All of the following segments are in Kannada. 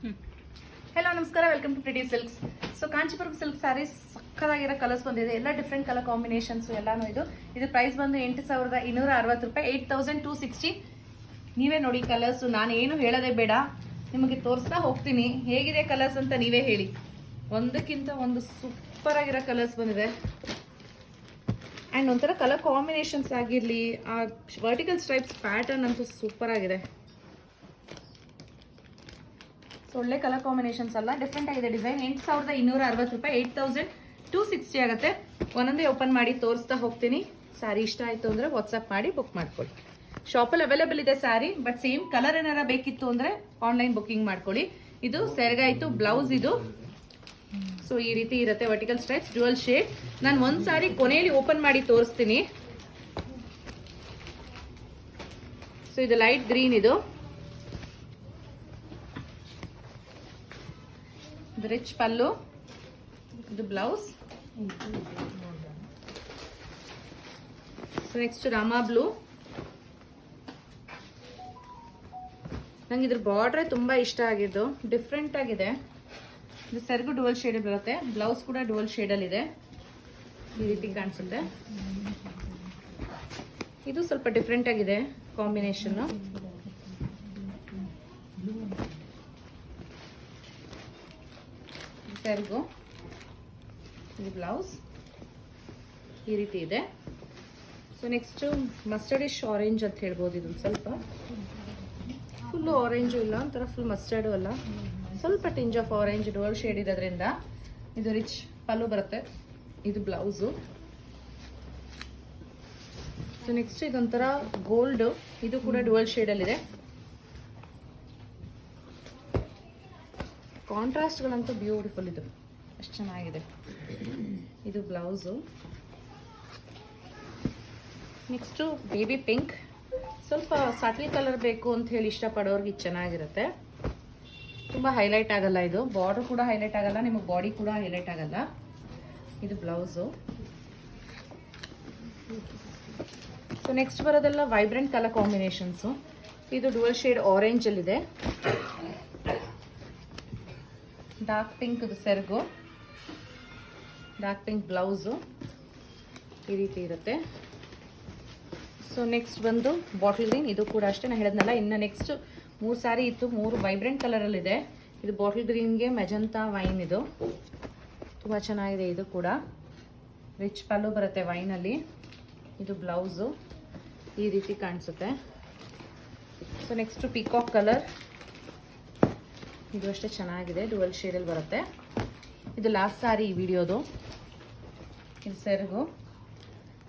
ಹೆಲೋ ನಮಸ್ಕಾರ. Welcome to Pretty Silks so Kanchipuram silk saris ಸಕ್ಕದಾಗಿರೋ colours ಬಂದಿದೆ. ಎಲ್ಲ ಡಿಫ್ರೆಂಟ್ ಕಲರ್ ಕಾಂಬಿನೇಷನ್ಸ್ ಎಲ್ಲಾನು ಇದು. ಇದು ಪ್ರೈಸ್ ಬಂದು ಎಂಟು ಸಾವಿರದ ಇನ್ನೂರ ಅರವತ್ತು ರೂಪಾಯಿ. ಏಯ್ಟ್ ತೌಸಂಡ್ ಟೂ ಸಿಕ್ಸ್ಟಿ ನೀವೇ ನೋಡಿ ಕಲರ್ಸ್ ನಾನು ಏನು ಹೇಳೋದೇ ಬೇಡ. ನಿಮಗೆ ತೋರಿಸ್ತಾ ಹೋಗ್ತೀನಿ. ಹೇಗಿದೆ ಕಲರ್ಸ್ ಅಂತ ನೀವೇ ಹೇಳಿ. ಒಂದಕ್ಕಿಂತ ಒಂದು ಸೂಪರ್ ಆಗಿರೋ ಕಲರ್ಸ್ ಬಂದಿದೆ. ಆ್ಯಂಡ್ ಒಂಥರ ಕಲರ್ ಕಾಂಬಿನೇಷನ್ಸ್ ಆಗಿರಲಿ, ಆ ವರ್ಟಿಕಲ್ ಸ್ಟ್ರೈಪ್ಸ್ ಪ್ಯಾಟರ್ನ್ ಅಂತೂ ಸೂಪರ್ ಆಗಿದೆ ಸೊ ಒಳ್ಳೆ ಕಲರ್ ಕಾಂಬಿನೇಷನ್ಸ್ ಅಲ್ಲ. ಡಿಫ್ರೆಂಟ್ ಆಗಿದೆ ಡಿಸೈನ್ ಎಂಟು ಸಾವಿರದ ಇನ್ನೂರ ಅರವತ್ತು ರೂಪಾಯಿ ಏಯ್ಟ್ ತೌಸಂಡ್ ಟೂ ಸಿಕ್ಸ್ಟಿ ಆಗುತ್ತೆ. ಒಂದೊಂದೇ ಓಪನ್ ಮಾಡಿ ತೋರಿಸ್ತಾ ಹೋಗ್ತೀನಿ. ಸ್ಯಾರಿ ಇಷ್ಟ ಆಯಿತು ಅಂದರೆ ವಾಟ್ಸಪ್ ಮಾಡಿ ಬುಕ್ ಮಾಡ್ಕೊಳ್ಳಿ. ಶಾಪಲ್ಲಿ ಅವೈಲೇಬಲ್ ಇದೆ ಸ್ಯಾರಿ ಬಟ್ ಸೇಮ್ ಕಲರ್ ಏನಾರ ಬೇಕಿತ್ತು ಅಂದರೆ ಆನ್ಲೈನ್ ಬುಕ್ಕಿಂಗ್ ಮಾಡ್ಕೊಳ್ಳಿ. ಇದು ಸೆರಗಾಯಿತು ಬ್ಲೌಸ್ ಇದು. ಸೊ ಈ ರೀತಿ ಇರುತ್ತೆ ವರ್ಟಿಕಲ್ ಸ್ಟ್ರೈಪ್ಸ್ ಡ್ಯುವಲ್ ಶೇಡ್ ನಾನು ಒಂದು ಸಾರಿ ಕೊನೆಯಲ್ಲಿ ಓಪನ್ ಮಾಡಿ ತೋರಿಸ್ತೀನಿ. ಸೊ ಇದು ಲೈಟ್ ಗ್ರೀನ್ ಇದು. ರಿಚ್ ಪಲ್ಲು ಇದು ಬ್ಲೌಸ್ ನೆಕ್ಸ್ಟ್ ರಾಮಾ ಬ್ಲೂ ನಂಗೆ ಇದ್ರ ಬಾರ್ಡ್ರೆ ತುಂಬಾ ಇಷ್ಟ ಆಗಿದ್ದು ಡಿಫ್ರೆಂಟ್ ಆಗಿದೆ. ಇದು ಸೆರಗು ಡುವಲ್ ಶೇಡ್ ಬರುತ್ತೆ. ಬ್ಲೌಸ್ ಕೂಡ ಡುವಲ್ ಶೇಡಲ್ಲಿ ಇದೆ. ಈ ರೀತಿ ಕಾಣಿಸುತ್ತೆ. ಇದು ಸ್ವಲ್ಪ ಡಿಫ್ರೆಂಟ್ ಆಗಿದೆ ಕಾಂಬಿನೇಷನ್ ಸೆರಗು ಇದು ಬ್ಲೌಸ್ ಈ ರೀತಿ ಇದೆ. ಸೊ ನೆಕ್ಸ್ಟು ಮಸ್ಟರ್ಡಿಶ್ ಆರೆಂಜ್ ಅಂತ ಹೇಳ್ಬೋದು ಇದು ಸ್ವಲ್ಪ. ಫುಲ್ಲು ಆರೆಂಜು ಇಲ್ಲ, ಒಂಥರ ಫುಲ್ ಮಸ್ಟರ್ಡು ಅಲ್ಲ. ಸ್ವಲ್ಪ tinge of orange dull shade ಇರೋದ್ರಿಂದ ಇದು ರಿಚ್ ಪಲ್ಲು ಬರುತ್ತೆ. ಇದು ಬ್ಲೌಸು ಸೊ ನೆಕ್ಸ್ಟ್ ಇದೊಂಥರ ಗೋಲ್ಡು ಇದು ಕೂಡ ಡುವಲ್ ಶೇಡಲ್ಲಿದೆ ಕಾಂಟ್ರಾಸ್ಟ್ಗಳಂತೂ ಬ್ಯೂಟಿಫುಲ್ ಇದು. ಅಷ್ಟು ಚೆನ್ನಾಗಿದೆ. ಇದು ಬ್ಲೌಸು. ನೆಕ್ಸ್ಟು ಬೇಬಿ ಪಿಂಕ್ ಸ್ವಲ್ಪ ಸಟ್ಲ್ ಕಲರ್ ಬೇಕು ಅಂತ ಹೇಳಿ ಇಷ್ಟಪಡೋರ್ಗೆ ಇದು ಚೆನ್ನಾಗಿರುತ್ತೆ. ತುಂಬ ಹೈಲೈಟ್ ಆಗಲ್ಲ ಇದು. ಬಾರ್ಡರ್ ಕೂಡ ಹೈಲೈಟ್ ಆಗಲ್ಲ, ನಿಮಗೆ ಬಾಡಿ ಕೂಡ ಹೈಲೈಟ್ ಆಗಲ್ಲ. ಇದು ಬ್ಲೌಸು. ಸೊ ನೆಕ್ಸ್ಟ್ ಬರೋದೆಲ್ಲ ವೈಬ್ರೆಂಟ್ ಕಲರ್ ಕಾಂಬಿನೇಷನ್ಸು ಇದು ಡುವಲ್ ಶೇಡ್ ಆರೆಂಜಲ್ಲಿದೆ ಡಾರ್ಕ್ ಪಿಂಕ್ ಸೆರಗು. ಡಾರ್ಕ್ ಪಿಂಕ್ ಬ್ಲೌಸು ಈ ರೀತಿ ಇರುತ್ತೆ. ಸೊ ನೆಕ್ಸ್ಟ್ ಬಂದು ಬಾಟಲ್ ಗ್ರೀನ್ ಇದು ಕೂಡ ಅಷ್ಟೇ. ನಾನು ಹೇಳಿದ್ನಲ್ಲ, ಇನ್ನು ನೆಕ್ಸ್ಟ್ ಮೂರು ಸಾರಿ ಇತ್ತು. ಮೂರು ವೈಬ್ರೆಂಟ್ ಕಲರಲ್ಲಿದೆ ಇದು. ಬಾಟಲ್ ಗ್ರೀನ್ಗೆ ಮೆಜಂತಾ ವೈನ್ ಇದು. ತುಂಬ ಚೆನ್ನಾಗಿದೆ ಇದು ಕೂಡ. ರಿಚ್ ಪಲ್ಲು ಬರುತ್ತೆ ವೈನಲ್ಲಿ ಇದು ಬ್ಲೌಸು ಈ ರೀತಿ ಕಾಣಿಸುತ್ತೆ. ಸೊ ನೆಕ್ಸ್ಟು ಪಿಕಾಕ್ ಕಲರ್ ಇದು ಅಷ್ಟೇ ಚೆನ್ನಾಗಿದೆ, ಡುವಲ್ ಶೇಡಲ್ಲಿ ಬರುತ್ತೆ. ಇದು ಲಾಸ್ಟ್ ಸಾರಿ ಈ ವಿಡಿಯೋದು. ಇದು ಸೆರಗು,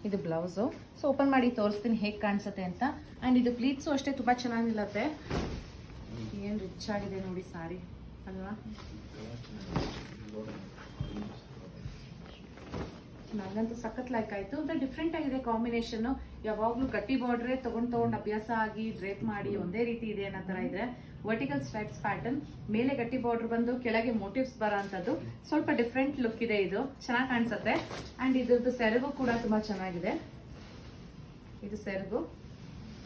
ಇದು ಬ್ಲೌಸು. ಸೊ ಓಪನ್ ಮಾಡಿ ತೋರಿಸ್ತೀನಿ ಹೇಗೆ ಕಾಣಿಸುತ್ತೆ ಅಂತ. ಆ್ಯಂಡ್ ಇದು ಪ್ಲೀಟ್ಸು ಅಷ್ಟೇ ತುಂಬ ಚೆನ್ನಾಗಿ ನಿಲ್ಲತ್ತೆ. ಏನು ರಿಚ್ ಆಗಿದೆ ನೋಡಿ ಸಾರಿ, ಅಲ್ವಾ? ನನಗಂತೂ ಸಖತ್ ಲೈಕ್ ಆಯಿತು. ಒಂಥರ ಡಿಫ್ರೆಂಟ್ ಆಗಿದೆ ಕಾಂಬಿನೇಷನ್ ಯಾವಾಗಲೂ ಗಟ್ಟಿ ಬಾರ್ಡ್ರೆ ತೊಗೊಂಡು ತೊಗೊಂಡು ಅಭ್ಯಾಸ ಆಗಿ ಡ್ರೇಪ್ ಮಾಡಿ ಒಂದೇ ರೀತಿ ಇದೆ ಅನ್ನೋ ಥರ ಇದೆ. ವರ್ಟಿಕಲ್ ಸ್ಟ್ರೈಪ್ಸ್ ಪ್ಯಾಟರ್ನ್ ಮೇಲೆ ಗಟ್ಟಿ ಬಾರ್ಡರ್ ಬಂದು ಕೆಳಗೆ ಮೋಟಿವ್ಸ್ ಬರೋ ಅಂಥದ್ದು. ಸ್ವಲ್ಪ ಡಿಫ್ರೆಂಟ್ ಲುಕ್ ಇದೆ ಇದು. ಚೆನ್ನಾಗಿ ಕಾಣಿಸುತ್ತೆ. ಆ್ಯಂಡ್ ಇದ್ರದ್ದು ಸೆರಗು ಕೂಡ ತುಂಬ ಚೆನ್ನಾಗಿದೆ. ಇದು ಸೆರಗು.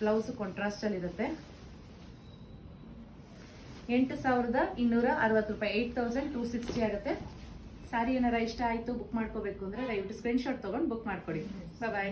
ಬ್ಲೌಸು ಕಾಂಟ್ರಾಸ್ಟಲ್ಲಿ ಇರುತ್ತೆ. ಎಂಟು ಸಾವಿರದ ಇನ್ನೂರ ಅರವತ್ತು ರೂಪಾಯಿ. ಏಯ್ಟ್ ತೌಸಂಡ್ ಟೂ ಸಿಕ್ಸ್ಟಿ ಆಗುತ್ತೆ. ಸಾರಿ ಏನಾರ ಇಷ್ಟ ಆಯಿತು ಬುಕ್ ಮಾಡ್ಕೋಬೇಕು ಅಂದರೆ ದಯವಿಟ್ಟು ಸ್ಕ್ರೀನ್ಶಾಟ್ ತಗೊಂಡು ಬುಕ್ ಮಾಡ್ಕೊಡಿ. ಬಾಯ್